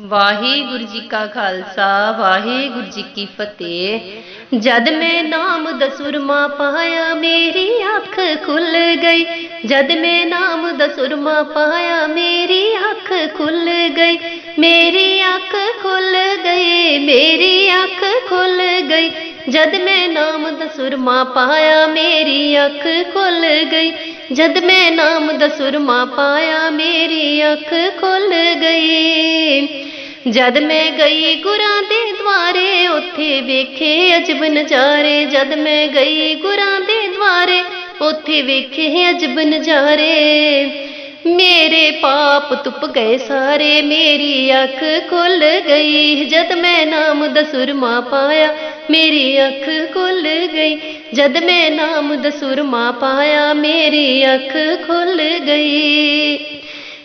ਵਾਹਿਗੁਰੂ ਜੀ ਕਾ ਖਾਲਸਾ, ਵਾਹਿਗੁਰੂ ਜੀ ਕੀ ਫਤਿਹ। ਜਦ ਮੈਂ ਨਾਮ ਦਾ ਸੁਰਮਾ ਪਾਇਆ, ਮੇਰੀ ਅੱਖ ਖੁੱਲ ਗਈ। ਜਦ ਮੈਂ ਨਾਮ ਦਾ ਸੁਰਮਾ ਪਾਇਆ, ਮੇਰੀ ਅੱਖ ਖੁੱਲ ਗਈ। ਮੇਰੀ ਅੱਖ ਖੁੱਲ ਗਈ, ਮੇਰੀ ਅੱਖ ਖੁੱਲ ਗਈ। ਜਦ ਮੈਂ ਨਾਮ ਦਾ ਸੁਰਮਾ ਪਾਇਆ, ਮੇਰੀ ਅੱਖ ਖੁੱਲ ਗਈ। ਜਦ ਮੈਂ ਨਾਮ ਦਾ ਸੁਰਮਾ ਪਾਇਆ, ਮੇਰੀ ਅੱਖ ਖੁੱਲ ਗਈ। ਜਦ ਮੈਂ ਗਈ ਗੁਰਾਂ ਦੇ ਦਵਾਰੇ ਉੱਥੇ ਵੇਖੇ ਅਜਬ ਨਜ਼ਾਰੇ ਜਦ ਮੈਂ ਗਈ ਗੁਰਾਂ ਦੇ ਦਵਾਰੇ ਉੱਥੇ ਵੇਖੇ ਅਜਬ ਨਜ਼ਾਰੇ ਮੇਰੇ ਪਾਪ ਤੁਪ ਗਏ ਸਾਰੇ, ਮੇਰੀ ਅੱਖ ਖੁੱਲ ਗਈ। ਜਦ ਮੈਂ ਨਾਮ ਦਾ ਸੁਰਮਾ ਪਾਇਆ, ਮੇਰੀ ਅੱਖ ਖੁੱਲ ਗਈ। ਜਦ ਮੈਂ ਨਾਮ ਦਾ ਸੁਰਮਾ ਪਾਇਆ, ਮੇਰੀ ਅੱਖ ਖੁੱਲ ਗਈ।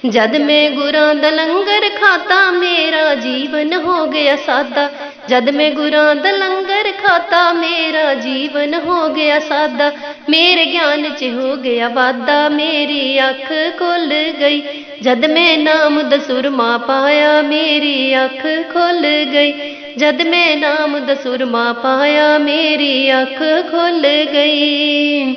ਜਦ ਮੈਂ ਗੁਰਾਂ ਦਾ ਲੰਗਰ ਖਾਤਾ, ਮੇਰਾ ਜੀਵਨ ਹੋ ਗਿਆ ਸਾਦਾ। ਜਦ ਮੈਂ ਗੁਰਾਂ ਦਾ ਲੰਗਰ ਖਾਤਾ, ਮੇਰਾ ਜੀਵਨ ਹੋ ਗਿਆ ਸਾਦਾ। ਮੇਰੇ ਗਿਆਨ 'ਚ ਹੋ ਗਿਆ ਵਾਦਾ ਮੇਰੀ ਅੱਖ ਖੁੱਲ ਗਈ। ਜਦ ਮੈਂ ਨਾਮ ਦਾ ਸੁਰਮਾ ਪਾਇਆ, ਮੇਰੀ ਅੱਖ ਖੁੱਲ ਗਈ। ਜਦ ਮੈਂ ਨਾਮ ਦਾ ਸੁਰਮਾ ਪਾਇਆ, ਮੇਰੀ ਅੱਖ ਖੁੱਲ ਗਈ।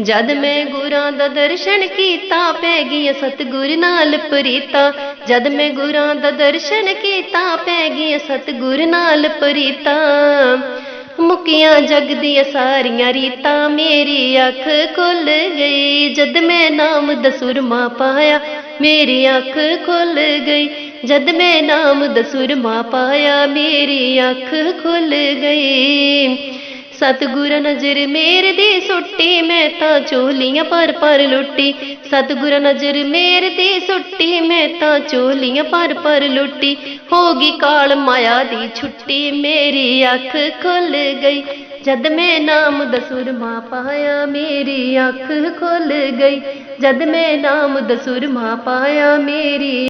ਜਦ ਮੈਂ ਗੁਰਾਂ ਦਾ ਦਰਸ਼ਨ ਕੀਤਾ, ਪੈ ਗਈ ਸਤਿਗੁਰ ਨਾਲ ਪ੍ਰੀਤਾ। ਜਦ ਮੈਂ ਗੁਰਾਂ ਦਾ ਦਰਸ਼ਨ ਕੀਤਾ, ਪੈ ਗਈ ਸਤਿਗੁਰ ਨਾਲ ਪ੍ਰੀਤਾ। ਮੁਕੀਆਂ ਜਗ ਦੀਆਂ ਸਾਰੀਆਂ ਰੀਤਾਂ ਮੇਰੀ ਅੱਖ ਖੁੱਲ ਗਈ। ਜਦ ਮੈਂ ਨਾਮ ਦਾ ਸੁਰਮਾ ਪਾਇਆ, ਮੇਰੀ ਅੱਖ ਖੁੱਲ ਗਈ। ਜਦ ਮੈਂ ਨਾਮ ਦਾ ਸੁਰਮਾ ਪਾਇਆ, ਮੇਰੀ ਅੱਖ ਖੁੱਲ ਗਈ। ਸਤਿਗੁਰ ਨਜ਼ਰ ਮੇਰੇ ਦੀ ਸੁੱਟੀ, ਮੈਂ ਤਾਂ ਚੋਲੀਆਂ ਪਰ ਪਰ ਲੁੱਟੀ। ਸਤਿਗੁਰ ਨਜ਼ਰ ਮੇਰੇ ਦੀ ਸੁੱਟੀ, ਮੈਂ ਤਾਂ ਚੋਲੀਆਂ ਪਰ ਪਰ ਲੁੱਟੀ। ਹੋ ਗਈ ਕਾਲ ਮਾਇਆ ਦੀ ਛੁੱਟੀ, ਮੇਰੀ ਅੱਖ ਖੁੱਲ ਗਈ। ਜਦ ਮੈਂ ਨਾਮ ਦਾ ਪਾਇਆ, ਮੇਰੀ ਅੱਖ ਖੁੱਲ ਗਈ। ਜਦ ਮੈਂ ਨਾਮ ਦਾ ਪਾਇਆ, ਮੇਰੀ